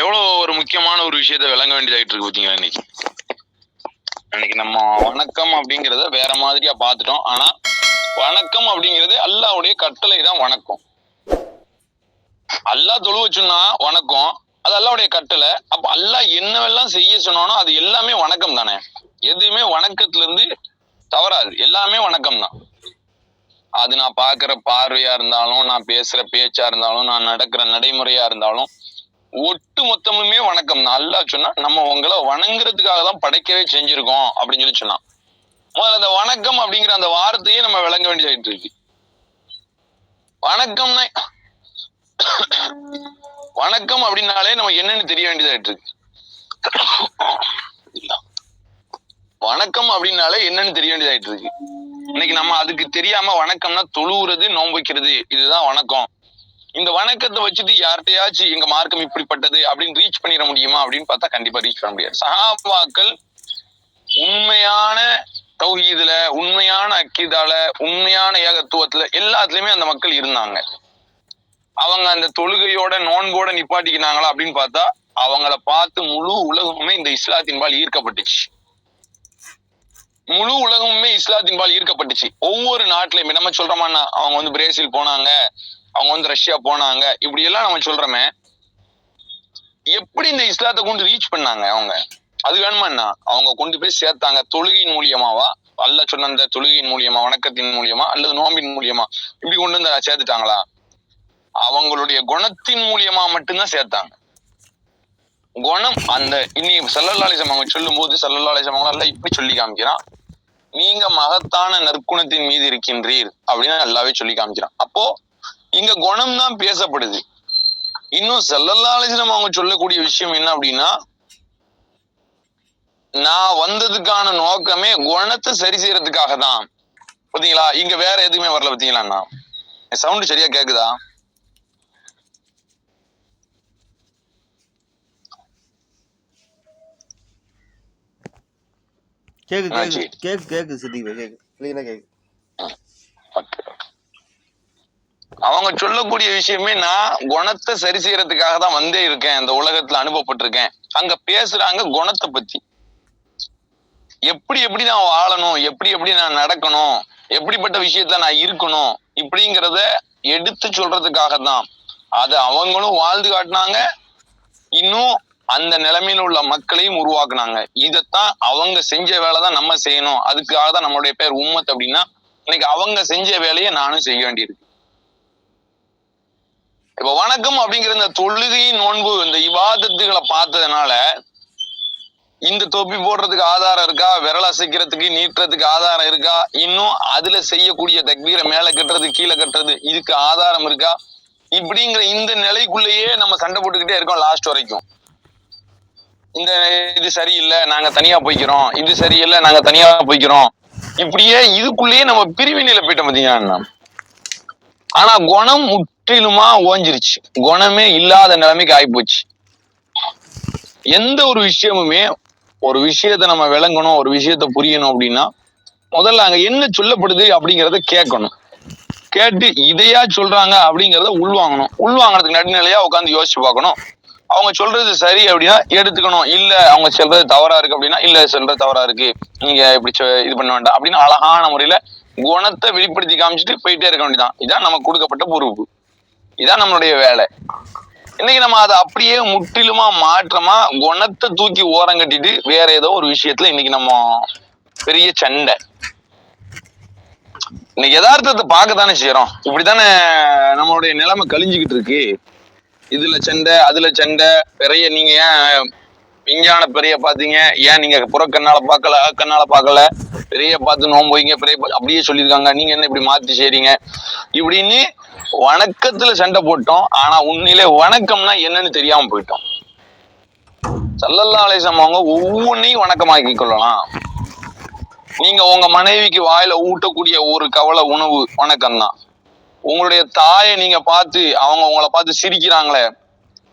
எவ்வளவு ஒரு முக்கியமான ஒரு விஷயத்த விளங்க வேண்டியதாயிட்டு இருக்கு பார்த்தீங்களா இன்னைக்கு? இன்னைக்கு நம்ம வணக்கம் அப்படிங்கறத வேற மாதிரியா பார்த்துட்டோம். ஆனா வணக்கம் அப்படிங்கிறது அல்லாவுடைய கட்டளை தான் வணக்கம். அல்லாஹ் தொழுவ சொன்னா வணக்கம். அது அல்லாவுடைய கட்டளை. அப்ப அல்லாஹ் என்னவெல்லாம் செய்ய சொன்னானோ அது எல்லாமே வணக்கம் தானே. எதுவுமே வணக்கத்துல இருந்து தவறாது. எல்லாமே வணக்கம் தான். அது நான் பார்க்கிற பார்வையா இருந்தாலும் நான் பேசுற பேச்சா இருந்தாலும் நான் நடக்கிற நடைமுறையா இருந்தாலும் ஒட்டு மொத்தமுமே வணக்கம். நல்லா சொன்னா நம்ம உங்களை வணங்குறதுக்காக தான் படைக்கவே செஞ்சிருக்கோம் அப்படின்னு சொல்லி சொன்னான். முதல்ல அந்த வணக்கம் அப்படிங்கிற அந்த வார்த்தையே நம்ம விளங்க வேண்டியதாயிட்டு இருக்கு. வணக்கம்னா வணக்கம் அப்படின்னாலே நம்ம என்னன்னு தெரிய வேண்டியதாயிட்டு இருக்கு. வணக்கம் அப்படின்னாலே என்னன்னு தெரிய வேண்டியதாயிட்டு இருக்கு. இன்னைக்கு நம்ம அதுக்கு தெரியாம வணக்கம்னா தொழுவுறது நோன்பு வைக்கிறது இதுதான் வணக்கம். இந்த வணக்கத்தை வச்சுட்டு யார்கிட்டயாச்சும் எங்க மார்க்கம் இப்படிப்பட்டது அப்படின்னு ரீச் பண்ணிட முடியுமா அப்படின்னு பார்த்தா கண்டிப்பா ரீச் பண்ண முடியாது. சஹாபாக்கள் உண்மையான தௌஹீதுல உண்மையான அக்கீதால உண்மையான ஏகத்துவத்துல எல்லாத்துலயுமே அந்த மக்கள் இருந்தாங்க. அவங்க அந்த தொழுகையோட நோன்போட நிப்பாட்டிக்கினாங்களா அப்படின்னு பார்த்தா அவங்கள பார்த்து முழு உலகமுமே இந்த இஸ்லாத்தின் பால் ஈர்க்கப்பட்டுச்சு. முழு உலகமுமே இஸ்லாத்தின் பால் ஈர்க்கப்பட்டுச்சு. ஒவ்வொரு நாட்டிலையுமே நம்ம சொல்றோமாண்ணா அவங்க வந்து பிரேசில் போனாங்க அவங்க வந்து ரஷ்யா போனாங்க. இப்படி எல்லாம் நம்ம சொல்றோமே. எப்படி இந்த இஸ்லாத்தை கொண்டு ரீச் பண்ணாங்க அவங்க? அது வேணுமாண்ணா அவங்க கொண்டு போய் சேர்த்தாங்க. தொழுகையின் மூலியமாவா? அல்ல சொன்ன அந்த தொழுகையின் மூலியமா வணக்கத்தின் மூலியமா அல்லது நோம்பின் மூலியமா இப்படி கொண்டு வந்து சேர்த்துட்டாங்களா? அவங்களுடைய குணத்தின் மூலியமா மட்டும்தான் சேர்த்தாங்க. குணம் அந்த இனி சல்லல்லாலிசம் அவங்க சொல்லும் போது சல்லல்லாலிசம் அவங்க இப்படி சொல்லி காமிக்கிறான். நீங்க மகத்தான நற்குணத்தின் மீது இருக்கின்றீர் அப்படின்னு நல்லாவே சொல்லி காமிக்கிறான். அப்போ இங்க குணம் தான் பேசப்படுது. இன்னும் செல்லல்லாலிசனம் அவங்க சொல்லக்கூடிய விஷயம் என்ன அப்படின்னா நான் வந்ததுக்கான நோக்கமே குணத்தை சரி செய்யறதுக்காக தான் பாத்தீங்களா இங்க வேற எதுவுமே வரல பாத்தீங்களா சவுண்ட் சரியா கேக்குதா? கேக்கு கேக்கு. கேக்கு கேக்கு சித்திக்கு கேக்கு. கேக்கு. அவங்க சொல்லக்கூடிய விஷயமே நான் குணத்தை சரி செய்யறதுக்காக தான் வந்தே இருக்கேன். இந்த உலகத்துல அனுப்பப்பட்டிருக்கேன் அங்க பேசுறாங்க குணத்தை பத்தி. எப்படி எப்படி நான் வாழணும்? எப்படி எப்படி நான் நடக்கணும்? எப்படிப்பட்ட விஷயத்த நான் இருக்கணும்? இப்படிங்கிறத எடுத்து சொல்றதுக்காக தான். அது அவங்களும் வாழ்ந்து காட்டினாங்க. இன்னும் அந்த நிலைமையில உள்ள மக்களையும் உருவாக்குனாங்க. இதைத்தான் அவங்க செஞ்ச வேலை தான் நம்ம செய்யணும். அதுக்காக தான் நம்மளுடைய பேர் உம்மத் அப்படின்னா இன்னைக்கு அவங்க செஞ்ச வேலையை நானும் செய்ய வேண்டியிருக்கு. இப்ப வணக்கம் அப்படிங்கிற இந்த தொழுகையின் நோன்பு இந்த இவாதத்துகளை பார்த்ததுனால இந்த தொப்பி போடுறதுக்கு ஆதாரம் இருக்கா? விரல் அசைக்கிறதுக்கு நீட்டுறதுக்கு ஆதாரம் இருக்கா? இன்னும் அதுல செய்யக்கூடிய தக்பீரை மேல கட்டுறது கீழே கட்டுறது இதுக்கு ஆதாரம் இருக்கா? இப்படிங்கிற இந்த நிலைக்குள்ளேயே நம்ம சண்டை போட்டுக்கிட்டே இருக்கோம் லாஸ்ட் வரைக்கும். இந்த இது சரியில்லை நாங்க தனியா போய்க்கிறோம். இது சரியில்லை நாங்க தனியா போய்க்கிறோம். இப்படியே இதுக்குள்ளேயே நம்ம பிரிவினையில போயிட்டோம் பாத்தீங்கன்னா ஆனா குணம் முற்றிலுமா ஓஞ்சிருச்சு. குணமே இல்லாத நிலைமைக்கு ஆயிப்போச்சு எந்த ஒரு விஷயமுமே ஒரு விஷயத்த நம்ம விளங்கணும் ஒரு விஷயத்த புரியணும் அப்படின்னா முதல்ல அங்க என்ன சொல்லப்படுது அப்படிங்கறத கேட்கணும். கேட்டு இதையா சொல்றாங்க அப்படிங்கறத உள்வாங்கணும். உள்வாங்கறதுக்கு நடுநிலையா உட்காந்து யோசிச்சு பார்க்கணும். அவங்க சொல்றது சரி அப்படின்னா எடுத்துக்கணும். இல்ல அவங்க சொல்றது தவறா இருக்கு அப்படின்னா இல்ல சொல்றது தவறா இருக்கு. நீங்க இப்படி சொ- இது பண்ண வேண்டாம் அப்படின்னு அழகான முறையில குணத்தை வெளிப்படுத்தி காமிச்சிட்டு போயிட்டே இருக்க வேண்டியதான் இதான் நமக்கு கொடுக்கப்பட்ட பொறுப்பு. இதான் நம்மளுடைய வேலை. இன்னைக்கு நம்ம அதை அப்படியே முற்றிலுமா மாற்றமா குணத்தை தூக்கி ஓரம் கட்டிட்டு வேற ஏதோ ஒரு விஷயத்துல இன்னைக்கு நம்ம பெரிய சண்டை. இன்னைக்கு யதார்த்தத்தை பார்க்கத்தானே செய்யறோம். இப்படித்தானே நம்மளுடைய நிலைமை கழிஞ்சுக்கிட்டு இருக்கு. இதுல சண்டை அதுல சண்டை. பெரிய நீங்க ஏன் விஞ்ஞான பெரிய பாத்தீங்க ஏன் நீங்க புறக்கண்ணால பார்க்கல கண்ணால பார்க்கல? பெரிய பார்த்து நோம்பு வைங்க பெரிய அப்படியே சொல்லியிருக்காங்க. நீங்க என்ன இப்படி மாத்தி செய்றீங்க? இப்படின்னு வணக்கத்துல சண்டை போட்டோம். ஆனா உண்மையிலே வணக்கம்னா என்னன்னு தெரியாம போயிட்டோம். சல்லல்லா அலேசம் அவங்க ஒவ்வொன்றையும் வணக்கமாக்கி கொள்ளலாம். நீங்க உங்க மனைவிக்கு வாயில ஊட்டக்கூடிய ஒரு கவலை உணவு வணக்கம் தான் உங்களுடைய தாயை நீங்க பார்த்து அவங்க உங்களை பார்த்து சிரிக்கிறாங்களே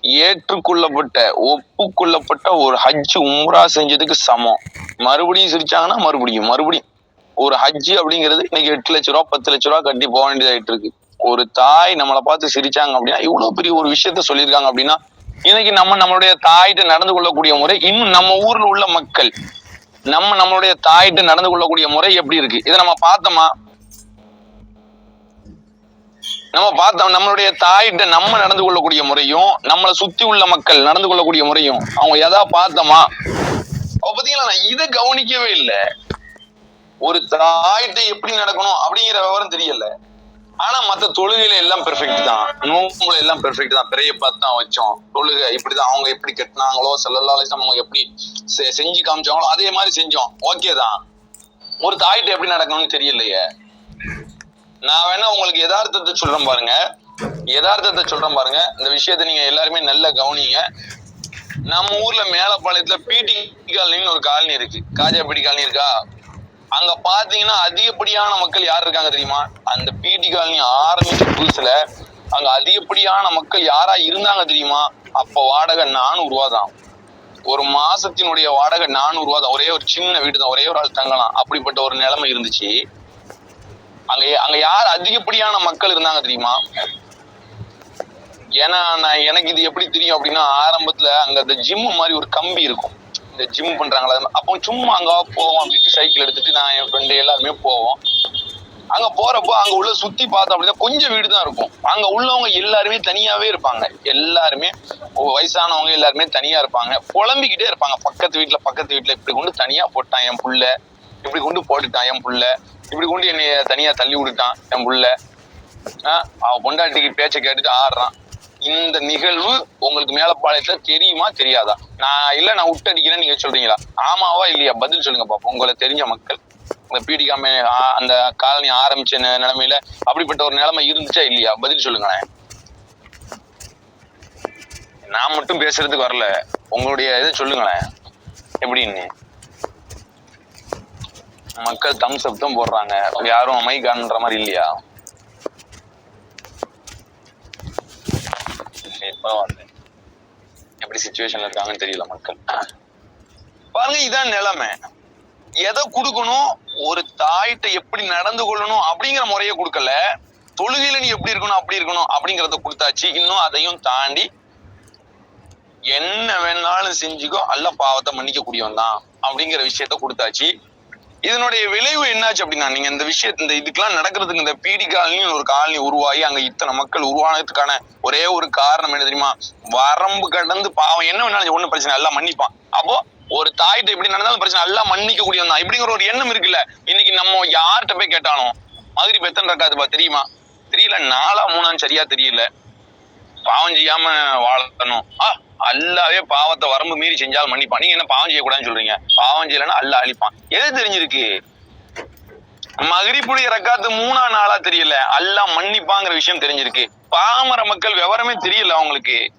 ஏற்றுக்கொள்ளப்பட்ட ஒப்புக்கொள்ளப்பட்ட ஒரு ஹஜ் உம்ரா செஞ்சதுக்கு சமம். மறுபடியும் சிரிச்சாங்கன்னா மறுபடியும் மறுபடியும். ஒரு ஹஜ் அப்படிங்கிறது இன்னைக்கு எட்டு லட்ச ரூபா பத்து லட்ச ரூபா கட்டி போக வேண்டியதாயிட்டு இருக்கு. ஒரு தாய் நம்மளை பார்த்து சிரிச்சாங்க அப்படின்னா இவ்வளவு பெரிய ஒரு விஷயத்த சொல்லியிருக்காங்க அப்படின்னா இன்னைக்கு நம்ம நம்மளுடைய தாயிட்ட நடந்து கொள்ளக்கூடிய முறை இன்னும் நம்ம ஊர்ல உள்ள மக்கள் நம்ம நம்மளுடைய தாயிட்ட நடந்து கொள்ளக்கூடிய முறை எப்படி இருக்கு? இதை நம்ம பார்த்தோமா? நம்ம பார்த்தோம் நம்மளுடைய தாயிட்ட நம்ம நடந்து கொள்ளக்கூடிய முறையும் நம்மளை சுத்தி உள்ள மக்கள் நடந்து கொள்ளக்கூடிய முறையும் அவங்க எதா பார்த்தோமா? அப்ப பாத்தீங்களா நான் இதை கவனிக்கவே இல்லை. ஒரு தாயிட்ட எப்படி நடக்கணும் அப்படிங்கிற விவரம் தெரியல. ஆனா மத்த தொழுகையில எல்லாம் பெர்ஃபெக்ட் தான். நோம்புல எல்லாம் பெர்ஃபெக்ட் தான். பெரிய பார்த்து தான் வச்சோம். தொழுகை இப்படிதான். அவங்க எப்படி கட்டினாங்களோ செல்லல்லா அவங்க எப்படி செ- செஞ்சு காமிச்சாங்களோ அதே மாதிரி செஞ்சோம். ஓகே தான். ஒரு தாயிட்ட எப்படி நடக்கணும்னு தெரியலையே. நான் வேணா உங்களுக்கு யதார்த்தத்தை சொல்றேன் பாருங்க. யதார்த்தத்தை சொல்றேன் பாருங்க. இந்த விஷயத்தை நீங்க எல்லாருமே நல்லா கவனிங்க. நம்ம ஊர்ல மேலப்பாளையத்துல பிடி காலனின்னு ஒரு காலனி இருக்கு. காஜாபேட்டி காலனி இருக்கா? அங்க பாத்தீங்கன்னா அதிகப்படியான மக்கள் யார் இருக்காங்க தெரியுமா? அந்த பிடி காலனி ஆரம்பிச்ச புதுசுல அங்க அதிகப்படியான மக்கள் யாரா இருந்தாங்க தெரியுமா? அப்ப வாடகை நானூறு ரூபா தான். ஒரு மாசத்தினுடைய வாடகை நானூறு ரூபா தான். ஒரே ஒரு சின்ன வீடு தான் ஒரே ஒரு ஆள் தங்கலாம். அப்படிப்பட்ட ஒரு நிலைமை இருந்துச்சு. அங்க அங்க யார் அதிகப்படியான மக்கள் இருந்தாங்க தெரியுமா? ஏன்னா நான் எனக்கு இது எப்படி தெரியும் அப்படின்னா ஆரம்பத்துல அங்க அந்த ஜிம் மாதிரி ஒரு கம்பி இருக்கும். இந்த ஜிம் பண்றாங்களா அப்போ சும்மா அங்க போவோம் அப்படின்ட்டு சைக்கிள் எடுத்துட்டு நான் என் ஃப்ரெண்டு எல்லாருமே போவோம். அங்க போறப்போ அங்க உள்ள சுத்தி பார்த்தோம் அப்படின்னா கொஞ்சம் வீடு தான் இருக்கும். அங்க உள்ளவங்க எல்லாருமே தனியாவே இருப்பாங்க. எல்லாருமே வயசானவங்க எல்லாருமே தனியா இருப்பாங்க. புலம்பிக்கிட்டே இருப்பாங்க. பக்கத்து வீட்டுல பக்கத்து வீட்டுல இப்படி கொண்டு தனியா போட்டான் என் புள்ள. இப்படி கொண்டு போட்டுட்டான் என் புள்ள. இப்படி கொண்டு என்னை தனியா தள்ளி விட்டுட்டான் என் புள்ள. ஆஹ் அவ பொண்டாட்டிக்கு பேச்சை கேட்டுட்டு ஆடுறான். இந்த நிகழ்வு உங்களுக்கு மேலப்பாளையத்துல தெரியுமா தெரியாதா? நான் இல்ல நான் விட்டடிக்கிறேன்னு நீங்க சொல்றீங்களா? ஆமாவா இல்லையா? பதில் சொல்லுங்க பாப்போம். உங்களை தெரிஞ்ச மக்கள். இந்த பீடிக்காம அந்த காலனி ஆரம்பிச்ச நிலைமையில அப்படிப்பட்ட ஒரு நிலைமை இருந்துச்சா இல்லையா? பதில் சொல்லுங்களேன். நான் மட்டும் பேசுறதுக்கு வரல. உங்களுடைய இதை சொல்லுங்களேன். எப்படின்னு? மக்கள் தம்ஸ் அப் தான் போடுறாங்க. யாரும் அமைகான்ற மாதிரி இல்லையா? பரவாயில்ல எப்படி சுச்சுவேஷன்ல இருக்காங்கன்னு தெரியல மக்கள். பாருங்க இதான் நிலைமை. எதை கொடுக்கணும் ஒரு தாயிட்ட எப்படி நடந்து கொள்ளணும் அப்படிங்கிற முறையை கொடுக்கல. தொழுகையில நீ எப்படி இருக்கணும் அப்படி இருக்கணும் அப்படிங்கறத கொடுத்தாச்சு. இன்னும் அதையும் தாண்டி என்ன வேணாலும் செஞ்சுக்கோ அல்ல பாவத்தை மன்னிக்க கூடியவன் தான் அப்படிங்கிற விஷயத்த கொடுத்தாச்சு. இதனுடைய விளைவு என்னாச்சு அப்படின்னா நீங்க இந்த விஷயத்த இந்த இதுக்கெல்லாம் நடக்கிறதுக்கு இந்த பீடி காலனின்னு ஒரு காலனி உருவாகி அங்க இத்தனை மக்கள் உருவானதுக்கான ஒரே ஒரு காரணம் என்ன தெரியுமா? வரம்பு கடந்து பாவம். என்ன வேணாலும் ஒன்றும் பிரச்சனை எல்லாம் மன்னிப்பான். அப்போ ஒரு தாயிட்ட எப்படி நடந்தாலும் பிரச்சனை எல்லாம் மன்னிக்க கூடியவன் தான். இப்படிங்கிற ஒரு எண்ணம் இருக்குல்ல. இன்னைக்கு நம்ம யார்கிட்ட போய் கேட்டாலும் மதுரை பெத்தன் இருக்காதுப்பா தெரியுமா? தெரியல. நாலா மூணான்னு சரியா தெரியல. பாவம் செய்யாம வாழணும். ஆ அல்லாவே பாவத்தை வரம்பு மீறி செஞ்சால் மன்னிப்பான். நீங்க என்ன பாவம் செய்யக்கூடாதுன்னு சொல்றீங்க? பாவம் செய்யலன்னா அல்ல அழிப்பான். எது தெரிஞ்சிருக்கு? மகிரிப்புடைய ரக்காத்து மூணா நாளா தெரியல. அல்லாஹ் மன்னிப்பாங்கிற விஷயம் தெரிஞ்சிருக்கு. பாமர மக்கள் விவரமே தெரியல அவங்களுக்கு.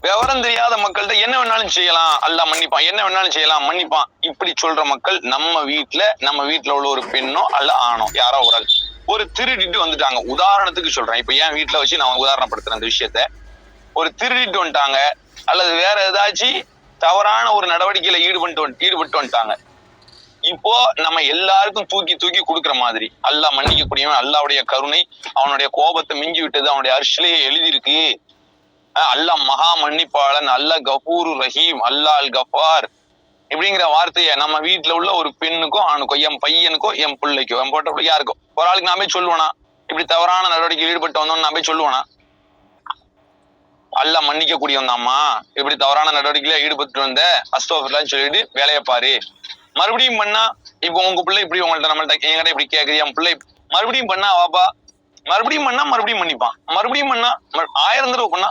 விவரம் தெரியாத மக்கள்கிட்ட என்ன வேணாலும் செய்யலாம். அல்லாஹ் மன்னிப்பான். என்ன வேணாலும் செய்யலாம். மன்னிப்பான். இப்படி சொல்ற மக்கள் நம்ம வீட்டுல நம்ம வீட்டுல உள்ள ஒரு பெண்ணோ அல்ல ஆணோ யாரோ ஒரு ஒரு திருடிட்டு வந்துட்டாங்க. உதாரணத்துக்கு சொல்றேன். இப்ப என் வீட்டுல வச்சு நான் உதாரணப்படுத்துறேன் அந்த விஷயத்த. ஒரு திருடிட்டு வந்துட்டாங்க. அல்லது வேற ஏதாச்சும் தவறான ஒரு நடவடிக்கையில ஈடுபட்டு ஈடுபட்டு வந்துட்டாங்க. இப்போ நம்ம எல்லாருக்கும் தூக்கி தூக்கி கொடுக்குற மாதிரி அல்லாஹ் மன்னிக்கக்கூடியவன் அல்லாவுடைய கருணை அவனுடைய கோபத்தை மிஞ்சி விட்டது அவனுடைய அரிசிலேயே எழுதியிருக்கு. அஹ் அல்லாஹ் மகா மன்னிப்பாளன் அல்லாஹ் கபூர் ரஹீம் அல்லாஹ் அல் கஃபார் இப்படிங்கிற வார்த்தையை நம்ம வீட்டுல உள்ள ஒரு பெண்ணுக்கும் ஆணுக்கும் என் பையனுக்கோ என் பிள்ளைக்கோ என் போட்ட பிள்ளை யாருக்கும் ஒரு ஆளுக்கு நான் போய் சொல்லுவேனா இப்படி தவறான நடவடிக்கையில் ஈடுபட்டு வந்தோம்னு நான் போய் சொல்லுவேனா அல்லாஹ் மன்னிக்க கூடியவன் தாம்மா இப்படி தவறான நடவடிக்கையில ஈடுபட்டு வந்த அஸ்தோஃபில்லான்னு சொல்லிட்டு வேலையை பாரு. மறுபடியும் பண்ணா இப்போ உங்க பிள்ளை இப்படி உங்கள்ட்ட நம்மள்ட்ட என்கிட்ட இப்படி கேக்குது என் பிள்ளை மறுபடியும் பண்ணா வாப்பா மறுபடியும் பண்ணா மறுபடியும் மன்னிப்பான். மறுபடியும் பண்ணா ஆயிரம் தடவை பண்ணா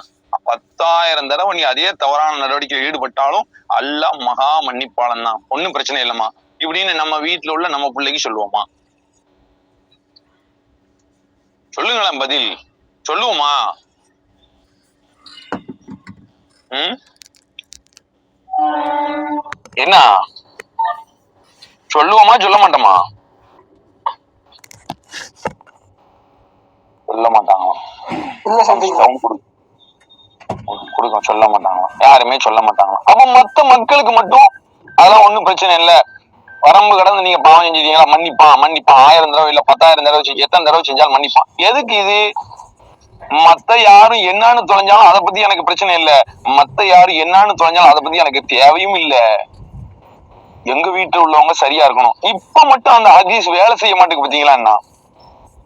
பத்தாயிரம் தடவை நீ அதே தவறான நடவடிக்கையில் ஈடுபட்டாலும் அல்ல மகா மன்னிப்பாளன் தான் ஒன்னும் பிரச்சனை இல்லம்மா. இப்படின்னு நம்ம வீட்டுல உள்ள நம்ம பிள்ளைக்கு சொல்லுவோமா சொல்லுங்களேன் பதில். சொல்லுவோமா என்ன? சொல்லுவோமா சொல்ல மாட்டோமா? சொல்ல மாட்டாங்க. இல்ல சம்திங் அவங்க கொடு கொடுக்க சொல்ல மாட்டாங்க. யாருமே சொல்ல மாட்டாங்க. அப்ப மத்த மக்களுக்கு மட்டும் அதெல்லாம் ஒண்ணும் பிரச்சனை இல்ல. வரம்பு கடந்து நீங்க பாவம் செஞ்சிருக்கீங்களா மன்னிப்பான் மன்னிப்பான் ஆயிரம் தடவை இல்ல பத்தாயிரம் தடவை செஞ்சு எத்தனை தடவை செஞ்சாலும் மன்னிப்பான் எதுக்கு இது? மத்த யாரும் என்னன்னு தொலைஞ்சாலும் அதை பத்தி எனக்கு பிரச்சனை இல்ல. மத்த யாரும் என்னன்னு தொலைஞ்சாலும் அதை பத்தி எனக்கு தேவையும் இல்ல. எங்க வீட்டுல உள்ளவங்க சரியா இருக்கணும். இப்ப மட்டும் அந்த ஹதீஸ் வேலை செய்ய மாட்டேங்க பாத்தீங்களா என்ன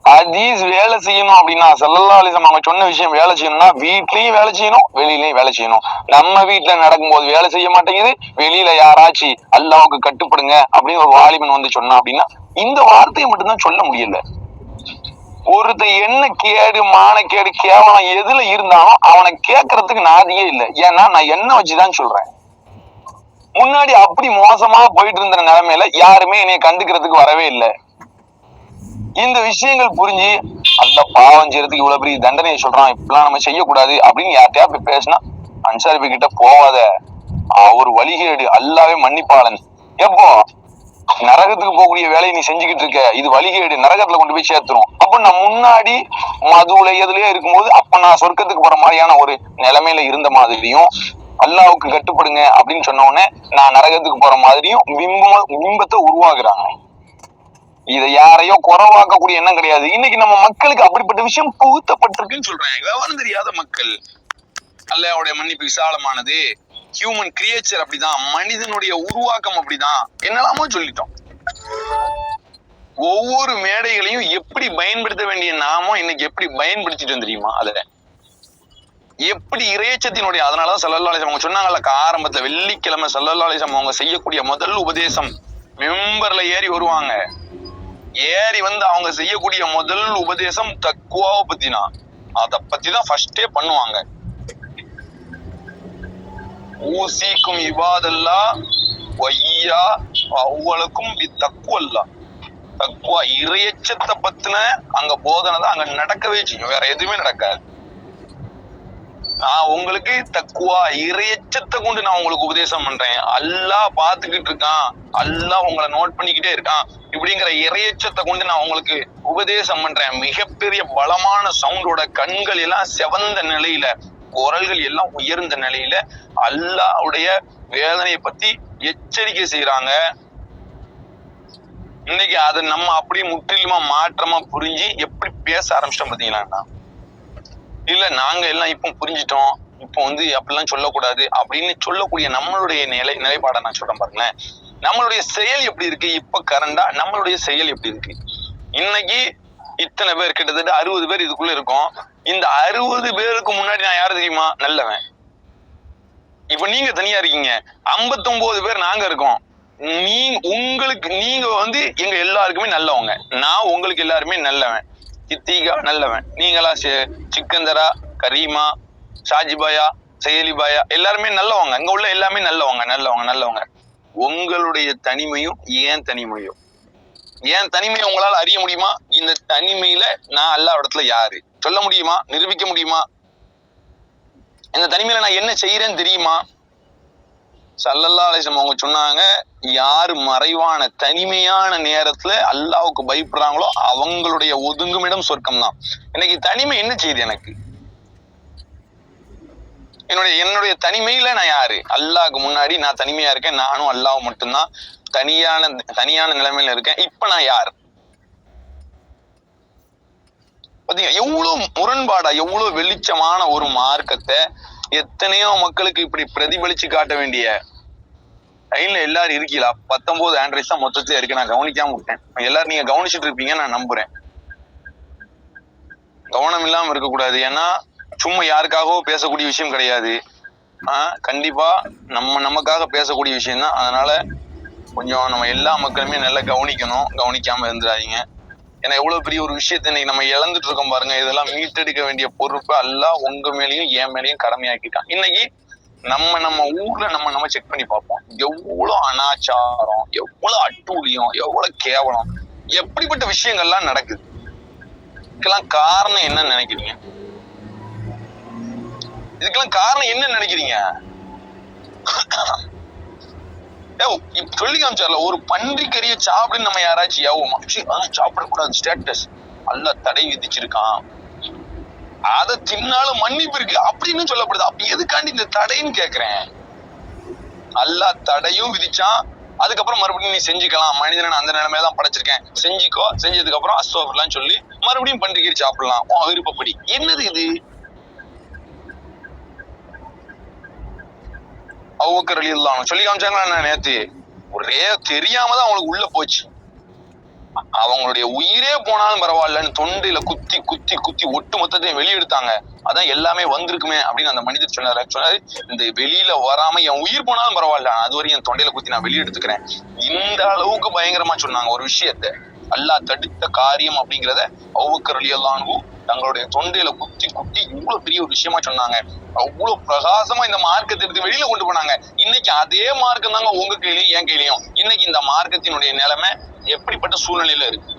ஹதீஸ் வேலை செய்யணும் அப்படின்னா சல்லல்லா அலிசம் அவங்க சொன்ன விஷயம் வேலை செய்யணும்னா வீட்லயும் வேலை செய்யணும் வெளியிலயும் வேலை செய்யணும். நம்ம வீட்டுல நடக்கும்போது வேலை செய்ய மாட்டேங்குது வெளியில யாராச்சும் அல்லாவுக்கு கட்டுப்படுங்க அப்படின்னு ஒரு வாலிபன் வந்து சொன்னா அப்படின்னா இந்த வார்த்தையை மட்டும்தான் சொல்ல முடியல. ஒருத்த என்ன கேடு மானக்கேடு கேவலம் எதுல இருந்தாலும் அவனை கேட்கறதுக்கு நாதியே இல்லை. ஏன்னா நான் என்ன வச்சுதான் சொல்றேன். முன்னாடி அப்படி மோசமா போயிட்டு இருந்த நிலைமையில யாருமே என்னைய கண்டுக்கிறதுக்கு வரவே இல்லை. இந்த விஷயங்கள் புரிஞ்சு அந்த பாவம் செய்யறதுக்கு இவ்வளவு பெரிய தண்டனையை சொல்றான் இப்பெல்லாம் நம்ம செய்யக்கூடாது அப்படின்னு யார்கிட்டயா போய் பேசினா அன்சாரிபி கிட்ட போவாத. அவர் வழிகேடு அல்லாவே மன்னிப்பாளன். எப்போ? நரகத்துக்கு போகக்கூடிய வேலையை நீ செஞ்சுக்கிட்டு இருக்க. இது வழிகேடு. நரகத்துல கொண்டு போய் சேர்த்துரும். அப்ப நான் முன்னாடி மதுவுல எதுலயே இருக்கும்போது அப்ப நான் சொர்க்கத்துக்கு போற மாதிரியான ஒரு நிலைமையில இருந்த மாதிரியும் அல்லாவுக்கு கட்டுப்படுங்க அப்படின்னு சொன்ன உடனே நான் நரகத்துக்கு போற மாதிரியும் பிம்பம் பிம்பத்தை உருவாக்குறாங்க. இதை யாரையோ குறவாக்கக்கூடிய எண்ணம் கிடையாது. இன்னைக்கு நம்ம மக்களுக்கு அப்படிப்பட்ட விஷயம் புகுத்தப்பட்டிருக்குன்னு சொல்றேன் விவரம் தெரியாத மக்கள். அல்லாவுடைய மன்னிப்பு விசாலமானது. ஹியூமன் கிரியேச்சர் அப்படிதான் மனிதனுடைய உருவாக்கம் அப்படிதான் என்னெல்லாமோ சொல்லிட்டோம். ஒவ்வொரு மேடைகளையும் எப்படி பயன்படுத்த வேண்டிய நாமோ இன்னைக்கு எப்படி பயன்படுத்திட்டோம் தெரியுமா? அதுல எப்படி இறையச்சத்தினுடைய அதனாலதான் சல்லல்லா அலிசம் அவங்க சொன்னாங்கல்ல ஆரம்பத்துல வெள்ளிக்கிழமை சல்லல்லா அலிசம் அவங்க செய்யக்கூடிய முதல் உபதேசம் மெம்பர்ல ஏறி வருவாங்க. ஏறி வந்து அவங்க செய்யக்கூடிய முதல் உபதேசம் தக்குவாவை பத்தினா அதை பத்தி தான் ஃபர்ஸ்டே பண்ணுவாங்க. ஊசிக்கும் இவாதல்லா ஒய்யா அவ்வளவுக்கும் தக்குவல்லா. தக்குவா இறையச்சத்தை பத்தின அங்க போதனை தான் அங்க நடக்கவே செய்யும். வேற எதுவுமே நடக்காது. நான் உங்களுக்கு தக்குவா இறையச்சத்தை கொண்டு நான் உங்களுக்கு உபதேசம் பண்றேன். அல்லா பாத்துக்கிட்டு இருக்கான். அல்லாஹ் உங்களை நோட் பண்ணிக்கிட்டே இருக்கான். இப்படிங்கிற இறையச்சத்தை கொண்டு நான் உங்களுக்கு உபதேசம் பண்றேன். மிகப்பெரிய பலமான சவுண்டோட கண்கள் எல்லாம் செவந்த நிலையில குரல்கள் எல்லாம் உயர்ந்த நிலையில அல்லாவுடைய வேதனையை பத்தி எச்சரிக்கை செய்யறாங்க இன்னைக்கு அதை நம்ம அப்படியே முற்றிலுமா மாற்றமா புரிஞ்சு எப்படி பேச ஆரம்பிச்சிட்டோம் பாத்தீங்களா இல்ல நாங்க எல்லாம் இப்போ புரிஞ்சிட்டோம். இப்போ வந்து அப்படிலாம் சொல்லக்கூடாது அப்படின்னு சொல்லக்கூடிய நம்மளுடைய நிலை நிலைப்பாடை நான் சொல்றேன் பாருங்களேன். நம்மளுடைய செயல் எப்படி இருக்கு? இப்ப கரண்டா நம்மளுடைய செயல் எப்படி இருக்கு? இன்னைக்கு இத்தனை பேர் கிட்டத்தட்ட அறுபது பேர் இதுக்குள்ள இருக்கோம். இந்த அறுபது பேருக்கு முன்னாடி நான் யாரு தெரியுமா? நல்லவன். இப்ப நீங்க தனியா இருக்கீங்க. 59 பேர் நாங்க இருக்கோம். நீ உங்களுக்கு நீங்க வந்து எங்க எல்லாருக்குமே நல்லவங்க. நான் உங்களுக்கு எல்லாருமே நல்லவன். சித்திகா நல்லவன். நீங்களா சிக்கந்தரா கரீமா ஷாஜிபாயா செயலிபாயா எல்லாருமே நல்லவங்க. அங்க உள்ள எல்லாமே நல்லவங்க நல்லவங்க நல்லவங்க. உங்களுடைய தனிமையும் ஏன் தனிமையும். ஏன் தனிமையை உங்களால் அறிய முடியுமா? இந்த தனிமையில நான் எல்லா இடத்துல யாரு? சொல்ல முடியுமா? நிரூபிக்க முடியுமா? இந்த தனிமையில நான் என்ன செய்யறேன்னு தெரியுமா? சல்லல்லா அலிசம் அவங்க சொன்னாங்க யார் மறைவான தனிமையான நேரத்துல அல்லாவுக்கு பயப்படுறாங்களோ அவங்களுடைய ஒதுங்குமிடம் சொர்க்கம் தான் இன்னைக்கு தனிமை என்ன செய்யுது எனக்கு? என்னுடைய என்னுடைய தனிமையில நான் யாரு? அல்லாவுக்கு முன்னாடி நான் தனிமையா இருக்கேன் நானும் அல்லாஹ் மட்டும்தான் தனியான தனியான நிலைமையில இருக்கேன். இப்ப நான் யார்? பாத்தீங்க எவ்வளவு முரண்பாடா எவ்வளவு வெளிச்சமான ஒரு மார்க்கத்தை எத்தனையோ மக்களுக்கு இப்படி பிரதிபலிச்சு காட்ட வேண்டிய லைன்ல எல்லாரும் இருக்கீங்களா? பத்தொன்பது ஆண்ட்ரைஸ் தான் மொத்தத்துல இருக்கு. நான் கவனிக்காம விட்டேன். எல்லாரும் நீங்க கவனிச்சிட்டு இருப்பீங்கன்னு நான் நம்புறேன். கவனம் இல்லாம இருக்கக்கூடாது. ஏன்னா சும்மா யாருக்காகவோ பேசக்கூடிய விஷயம் கிடையாது. ஆஹ் கண்டிப்பா நம்ம நமக்காக பேசக்கூடிய விஷயம் தான் அதனால கொஞ்சம் நம்ம எல்லா மக்களுமே நல்லா கவனிக்கணும். கவனிக்காம இருந்துடாதீங்க. ஏன்னா எவ்வளவு பெரிய ஒரு விஷயத்தை இன்னைக்கு நம்ம இழந்துட்டு இருக்கோம் பாருங்க. இதெல்லாம் மீட்டெடுக்க வேண்டிய பொறுப்பு எல்லாம் உங்க மேலயும் என் மேலயும் கடமையாக்கிட்டான். இன்னைக்கு நம்ம நம்ம ஊர்ல நம்ம நம்ம செக் பண்ணி பார்ப்போம். எவ்வளவு அனாச்சாரம் எவ்வளவு அட்டூழியம் எவ்வளவு கேவலம் எப்படிப்பட்ட விஷயங்கள்லாம் நடக்குது? இதுக்கெல்லாம் காரணம் என்னன்னு நினைக்கிறீங்க? இதுக்கெல்லாம் காரணம் என்ன நினைக்கிறீங்க? சொல்லி காமிச்சார்ல ஒரு பன்றி கறியை சாப்பிடுன்னு நம்ம யாராச்சும் யாவும் சாப்பிடக்கூடாது ஸ்டேட்டஸ் அல்ல தடை விதிச்சிருக்கான். அத தின்னாலும் மன்னிப்பு இருக்கு. அப்படின்னு சொல்லப்படுது. அப்ப எதுக்காண்டி இந்த தடைன்னு கேக்குறேன்? அல்லாஹ் தடையும் விதிச்சான். அதுக்கப்புறம் மறுபடியும் நீ செஞ்சுக்கலாம். மனிதனை அந்த நிலைமையில தான் படைச்சிருக்கேன். செஞ்சுக்கோ செஞ்சதுக்கு அப்புறம் அஸ்தோஃபர்லாம் சொல்லி மறுபடியும் பண்டிகை சாப்பிடலாம். விருப்பப்படி. என்னது இது? அவ்வக்கர் அலி சொல்லி காமிச்சாங்களா நேத்து? ஒரே தெரியாம தான் அவங்களுக்கு உள்ள போச்சு. அவங்களுடைய உயிரே போனாலும் பரவாயில்லன்னு தொண்டையில குத்தி குத்தி குத்தி ஒட்டு மொத்தத்தையும் வெளியெடுத்தாங்க. அதான் எல்லாமே வந்திருக்குமே அப்படின்னு அந்த மனிதர் சொன்னார். சொன்னாரு இந்த வெளியில வராம என் உயிர் போனாலும் பரவாயில்ல அது வரையும் என் தொண்டையில குத்தி நான் வெளியெடுத்துக்கிறேன். இந்த அளவுக்கு பயங்கரமா சொன்னாங்க ஒரு விஷயத்த. அல்லாஹ் தடுத்த காரியம் அப்படிங்கிறத அவுக்கர் அலி தங்களுடைய தொண்டையில குத்தி குத்தி இவ்வளவு பெரிய ஒரு விஷயமா சொன்னாங்க. அவ்வளவு பிரகாசமா இந்த மார்க்கத்தை எடுத்து வெளியில கொண்டு போனாங்க. இன்னைக்கு அதே மார்க்கம் தாங்க உங்க கையிலயும் என் கையிலையும். இன்னைக்கு இந்த மார்க்கத்தினுடைய நிலைமை எப்படிப்பட்ட சூழ்நிலையில இருக்கு?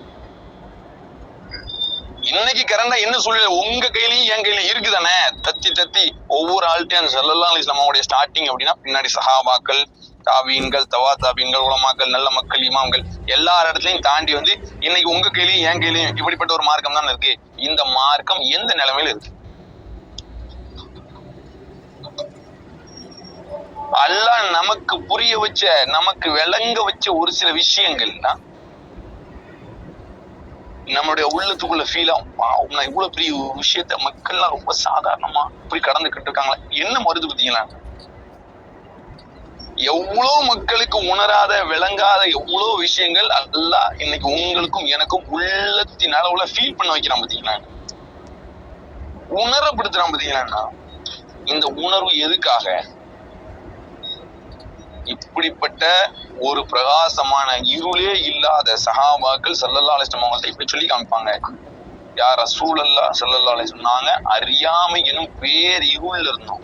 இன்னைக்கு கரண்டா என்ன சூழ்நிலை? உங்க கையிலயும் என் கையிலயும் இருக்குதானே? தத்தி தத்தி. ஒவ்வொரு ஆள்கிட்டையும் அந்த சல்லல்லாஹு ஸ்டார்டிங் அப்படின்னா பின்னாடி சஹாபாக்கள் தாபீன்கள் தவா தாபீன்கள் உலமாக்கள் நல்ல மக்கள் இமாம்கள் எல்லா இடத்துலையும் தாண்டி வந்து இன்னைக்கு உங்க கையிலையும் என் கையிலையும் இப்படிப்பட்ட ஒரு மார்க்கம் தான் இருக்கு. இந்த மார்க்கம் எந்த நிலைமையில இருக்கு? அல்லாஹ் நமக்கு புரிய வச்ச நமக்கு விளங்க வச்ச ஒரு சில விஷயங்கள்னா நம்மளுடைய உள்ளத்துக்குள்ள ஃபீல் ஆகும் நான் இவ்வளவு பெரிய விஷயத்த மக்கள்லாம் ரொம்ப சாதாரணமா இப்படி கடந்துகிட்டு இருக்காங்களா? என்ன மருந்து பார்த்தீங்களா? எவ்வளோ மக்களுக்கு உணராத விளங்காத எவ்வளோ விஷயங்கள் அல்லா இன்னைக்கு உங்களுக்கும் எனக்கும் உள்ளத்தின் அளவுல ஃபீல் பண்ண வைக்கிறான் பாத்தீங்களா? உணரப்படுத்துறான் பாத்தீங்களா இந்த உணர்வு எதுக்காக? இப்படிப்பட்ட ஒரு பிரகாசமான இருளே இல்லாத சஹாபாக்கள் சல்லல்லா அலிஸ்லம் அவங்கள்ட்ட இப்படி சொல்லி காமிப்பாங்க. யார் ரசூலல்லா சல்லல்லா அலிஸ்லம் நாங்க அறியாமை எனும் பேர் இருள்ல இருந்தோம்.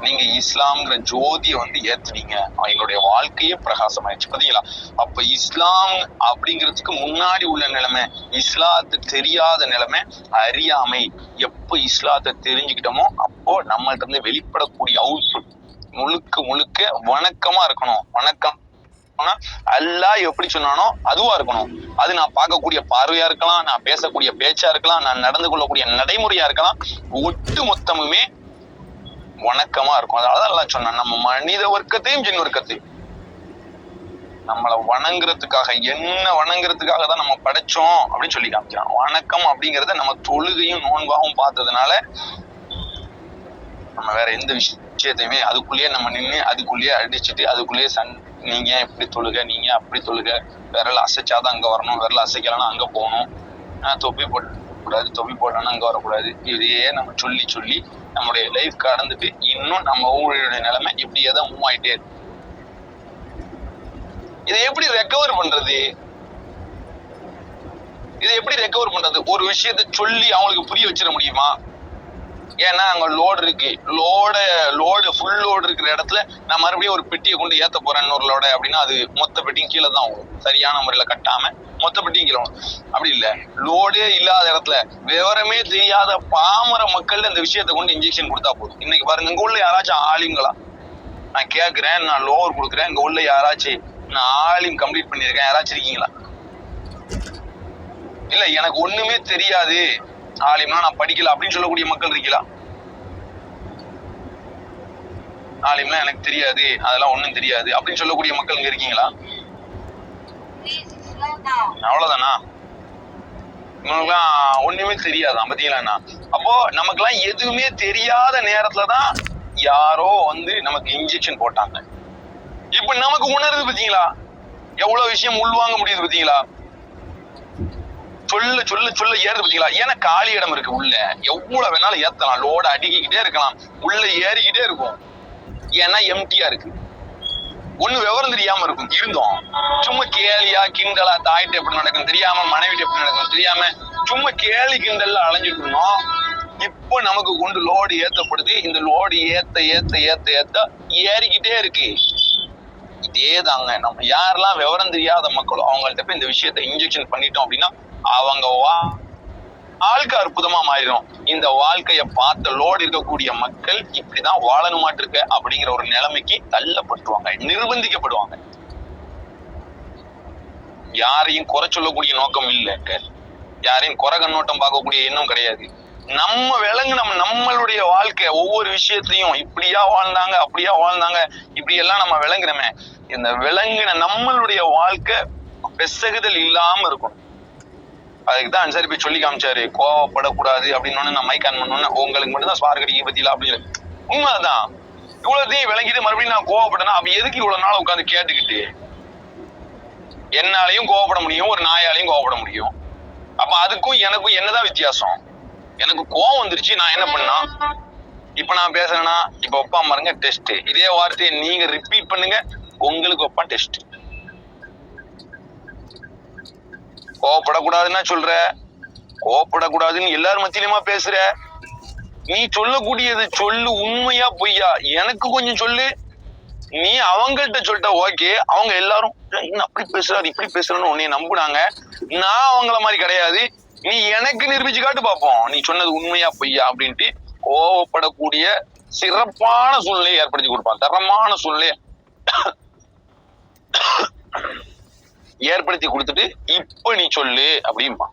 நீங்க இஸ்லாம்ங்கிற ஜோதியை வந்து ஏத்துனீங்க. எங்களுடைய வாழ்க்கையே பிரகாசமாயிடுச்சு. பாத்தீங்களா? அப்ப இஸ்லாம் அப்படிங்கிறதுக்கு முன்னாடி உள்ள நிலைமை இஸ்லாத்து தெரியாத நிலைமை அறியாமை. எப்ப இஸ்லாத்தை தெரிஞ்சுக்கிட்டோமோ அப்போ நம்மள்ட்ட இருந்து வெளிப்படக்கூடிய அவுட்புட் முழுக்க முழுக்க வணக்கமா இருக்கணும். வணக்கம். ஆனா அல்லாஹ் எப்படி சொன்னானோ அதுவா இருக்கணும். அது நான் பார்க்கக்கூடிய பார்வையா இருக்கலாம் நான் பேசக்கூடிய பேச்சா இருக்கலாம் நான் நடந்து கொள்ளக்கூடிய நடைமுறையா இருக்கலாம் ஒட்டு மொத்தமுமே வணக்கமா இருக்கும். அதனாலதான் எல்லாம் நம்ம மனித வர்க்கத்தையும் ஜின் வர்க்கத்தையும். நம்மளை வணங்குறதுக்காக என்ன வணங்குறதுக்காக தான் நம்ம படைச்சோம் அப்படின்னு சொல்லி காமிக்கிறான். வணக்கம் அப்படிங்கறத நம்ம தொழுகையும் நோன்பாவும் பார்த்ததுனால நம்ம வேற எந்த விஷயத்தையுமே அதுக்குள்ளேயே நம்ம நின்று அதுக்குள்ளேயே அடிச்சுட்டு அதுக்குள்ளேயே சன் நீங்க இப்படி தொழுக நீங்க அப்படி தொழுக? விரல் அசைச்சாதான் அங்க வரணும். விரல் அசைக்கலன்னா அங்க போகணும். ஆஹ் தொப்பி போட கூடாது. தொப்பி போடலன்னா அங்க வரக்கூடாது. இதையே நம்ம சொல்லி சொல்லி நம்முடைய லைஃப் கடந்துட்டு இன்னும் நம்ம ஊழியருடைய நிலைமை இப்படியே தான் மூவ் ஆயிட்டே இருக்கு. இதை எப்படி ரெக்கவர் பண்றது? இதை எப்படி ரெக்கவர் பண்றது? ஒரு விஷயத்த சொல்லி அவங்களுக்கு புரிய வச்சிட முடியுமா? ஏன்னா அங்க லோடு இருக்கு. லோட லோடு ஃபுல் லோடு இருக்கிற இடத்துல நான் மறுபடியும் ஒரு பெட்டியை கொண்டு ஏத்த போறேன் இன்னொரு லோட அப்படின்னா அது மொத்த பெட்டியும் கீழே தான் வரும். சரியான முறையில கட்டாம மொத்த பெட்டியும் கீழே வரும். அப்படி இல்ல. லோடே இல்லாத இடத்துல விவரமே தெரியாத பாமர மக்கள் இந்த விஷயத்த கொண்டு இன்ஜெக்ஷன் கொடுத்தா போதும். இன்னைக்கு பாருங்க இங்க உள்ள யாராச்சும் ஆளுங்களா நான் கேக்குறேன் நான் லோவர் கொடுக்குறேன். இங்க உள்ள யாராச்சும் நான் ஆலிம் கம்ப்ளீட் பண்ணியிருக்கேன். யாராச்சும் இருக்கீங்களா? இல்ல எனக்கு ஒண்ணுமே தெரியாது. ஆலிம்னா நான் படிக்கல அப்படின்னு சொல்லக்கூடிய மக்கள் இருக்கீங்களா ஆலிம்னா எனக்கு தெரியாது அதெல்லாம் ஒண்ணும் தெரியாது அப்படின்னு சொல்லக்கூடிய மக்கள் இங்க இருக்கீங்களா? அவ்வளவுதானா? ஒண்ணுமே தெரியாதான் பாத்தீங்களாண்ணா அப்போ நமக்கு எல்லாம் எதுவுமே தெரியாத நேரத்துலதான் யாரோ வந்து நமக்கு இன்ஜெக்ஷன் போட்டாங்க. இப்ப நமக்கு உணருது பாத்தீங்களா? எவ்வளவு விஷயம் உள்வாங்க முடியுது பாத்தீங்களா? சொல்லு சொல்லு சொல்ல ஏறுது பாத்தீங்களா? ஏன்னா காலி இடம் இருக்கு உள்ள. எவ்வளவு வேணாலும் ஏத்தலாம். லோட அடிக்கிட்டே இருக்கலாம். உள்ள ஏறிக்கிட்டே இருக்கும். ஏன்னா எம்டியா இருக்கு. ஒண்ணு விவரம் தெரியாம இருக்கும். இருந்தோம். சும்மா கேலியா கிண்டலா தாயிட்ட எப்படி நடக்கும் தெரியாம மனைவிட்டு எப்படி நடக்கும் தெரியாம சும்மா கேலி கிண்டல்ல அலைஞ்சிட்டு இருந்தோம். இப்போ நமக்கு கொண்டு லோடு ஏத்தப்படுது. இந்த லோடு ஏத்த ஏத்த ஏத்த ஏத்த ஏறிக்கிட்டே இருக்கு. இதே தாங்க நம்ம யாரெல்லாம் விவரம் தெரியாத மக்களோ அவங்கள்ட்ட போய் இந்த விஷயத்த இன்ஜெக்ஷன் பண்ணிட்டோம் அப்படின்னா அவங்க வா வாழ்க்கை அற்புதமா மாறிடும். இந்த வாழ்க்கைய பார்த்த லோடு இருக்கக்கூடிய மக்கள் இப்படிதான் வாழணுமாட்டு இருக்க அப்படிங்கிற ஒரு நிலைமைக்கு தள்ளப்பட்டுவாங்க நிர்பந்திக்கப்படுவாங்க. யாரையும் குறை சொல்லக்கூடிய நோக்கம் இல்ல யாரையும் குறை கண்ணோட்டம் பார்க்கக்கூடிய எண்ணம் கிடையாது. நம்ம விலங்கு நம்ம நம்மளுடைய வாழ்க்கை ஒவ்வொரு விஷயத்தையும் இப்படியா வாழ்ந்தாங்க அப்படியா வாழ்ந்தாங்க இப்படி எல்லாம் நம்ம விளங்குறோமே இந்த விலங்கின நம்மளுடைய வாழ்க்கை பெசகுதல் இல்லாம இருக்கும் அதுக்கு தான் அன்சாரி போய் சொல்லி காமிச்சாரு. கோவப்படக்கூடாது அப்படின்னு நான் மைக் ஆன் பண்ணோன்னே உங்களுக்கு மட்டும் தான் ஸ்பார் கிடைக்க பத்தியில அப்படின்னு உண்மைதான். இவ்வளவுதையும் விளங்கிட்டு மறுபடியும் நான் கோவப்பட்டேன்னா அப்ப எதுக்கு இவ்வளவு நாள் உட்காந்து கேட்டுக்கிட்டு? என்னாலையும் கோவப்பட முடியும் ஒரு நாயாலையும் கோவப்பட முடியும். அப்ப அதுக்கும் எனக்கும் என்னதான் வித்தியாசம்? எனக்கு கோவம் வந்துருச்சு நான் என்ன பண்ணா இப்ப நான் பேசுறேன்னா இப்ப ஒப்பா பாருங்க டெஸ்ட் இதே வார்த்தையை நீங்க ரிப்பீட் பண்ணுங்க உங்களுக்கு ஒப்பா டெஸ்ட் கோவப்படக்கூடாதுன்னா சொல்ற. கோவப்படக்கூடாதுன்னு எல்லாரும் மத்தியிலுமா பேசுற? நீ சொல்லக்கூடியது சொல்லு உண்மையா பொய்யா? எனக்கு கொஞ்சம் சொல்லு. நீ அவங்கள்ட்ட சொல்லிட்ட ஓகே. அவங்க எல்லாரும் இன்னும் அப்படி பேசுறாரு? இப்படி பேசுறேன்னு உன்னைய நம்புனாங்க. நான் அவங்கள மாதிரி கிடையாது. நீ எனக்கு நிரூபிச்சு காட்டு பார்ப்போம் நீ சொன்னது உண்மையா பொய்யா? அப்படின்ட்டு கோவப்படக்கூடிய சிறப்பான சூழ்நிலையை ஏற்படுத்தி கொடுப்பான். தரமான சூழ்நிலையை. ஏற்படுத்தி கொடுத்துட்டு இப்ப நீ சொல்லு அப்படிமா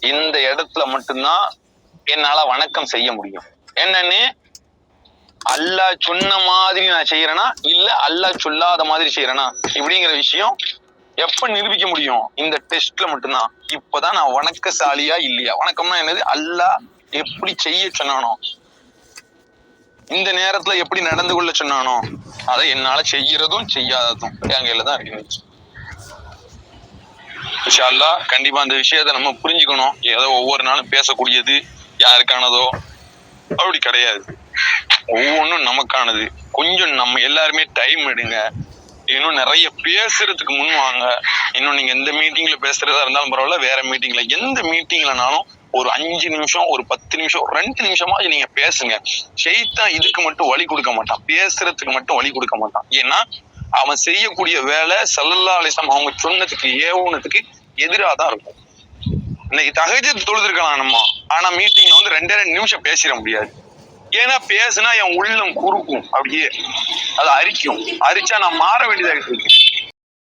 இந்த இடத்துல மட்டும்தான் என்னால வணக்கம் செய்ய முடியும். என்னன்னு அல்லாஹ் சொன்ன மாதிரி நான் செய்யறேனா? இல்ல அல்லாஹ் சொல்லாத மாதிரி செய்யறேனா? இப்படிங்கிற விஷயம் எப்ப நிரூபிக்க முடியும்? இந்த டெஸ்ட்ல மட்டும்தான். இப்பதான் நான் வணக்கசாலியா இல்லையா? வணக்கம்னா என்னது? அல்லாஹ் எப்படி செய்ய சொன்னானோ. இந்த நேரத்துல எப்படி நடந்து கொள்ள சொன்னானோ. அதை என்னால செய்யறதும் செய்யாததும் என் கையில தான் இருக்கு இன்ஷால்லா கண்டிப்பா அந்த விஷயத்த நம்ம புரிஞ்சுக்கணும். ஏதோ ஒவ்வொரு நாளும் பேசக்கூடியது யாருக்கானதோ அப்படி கிடையாது. ஒவ்வொன்றும் நமக்கானது. கொஞ்சம் நம்ம எல்லாருமே டைம் எடுங்க. இன்னும் நிறைய பேசுறதுக்கு முன் வாங்க. இன்னும் நீங்க எந்த மீட்டிங்ல பேசுறதா இருந்தாலும் பரவாயில்ல வேற மீட்டிங்ல எந்த மீட்டிங்லனாலும் ஒரு அஞ்சு நிமிஷம் ஒரு பத்து நிமிஷம் ஒரு ரெண்டு நிமிஷமா நீங்க பேசுங்க. ஷெய்தான் இதுக்கு மட்டும் வழி கொடுக்க மாட்டான். பேசுறதுக்கு மட்டும் வழி கொடுக்க மாட்டான். ஏன்னா அவன் செய்யக்கூடிய வேலை சல்லல்லா அலிஸ்லாம் அவங்க சொன்னதுக்கு ஏவுனதுக்கு எதிராக தான் இருக்கும். இன்னைக்கு தகஜத்து தொழுதுருக்கலாம் நம்ம ஆனா மீட்டிங்ல வந்து ரெண்டே ரெண்டு நிமிஷம் பேசிட முடியாது. ஏன்னா பேசுனா என் உள்ளம் குறுக்கும் அப்படியே அது அரிக்கும். அரிச்சா நான் மாற வேண்டியதாக இருக்கு.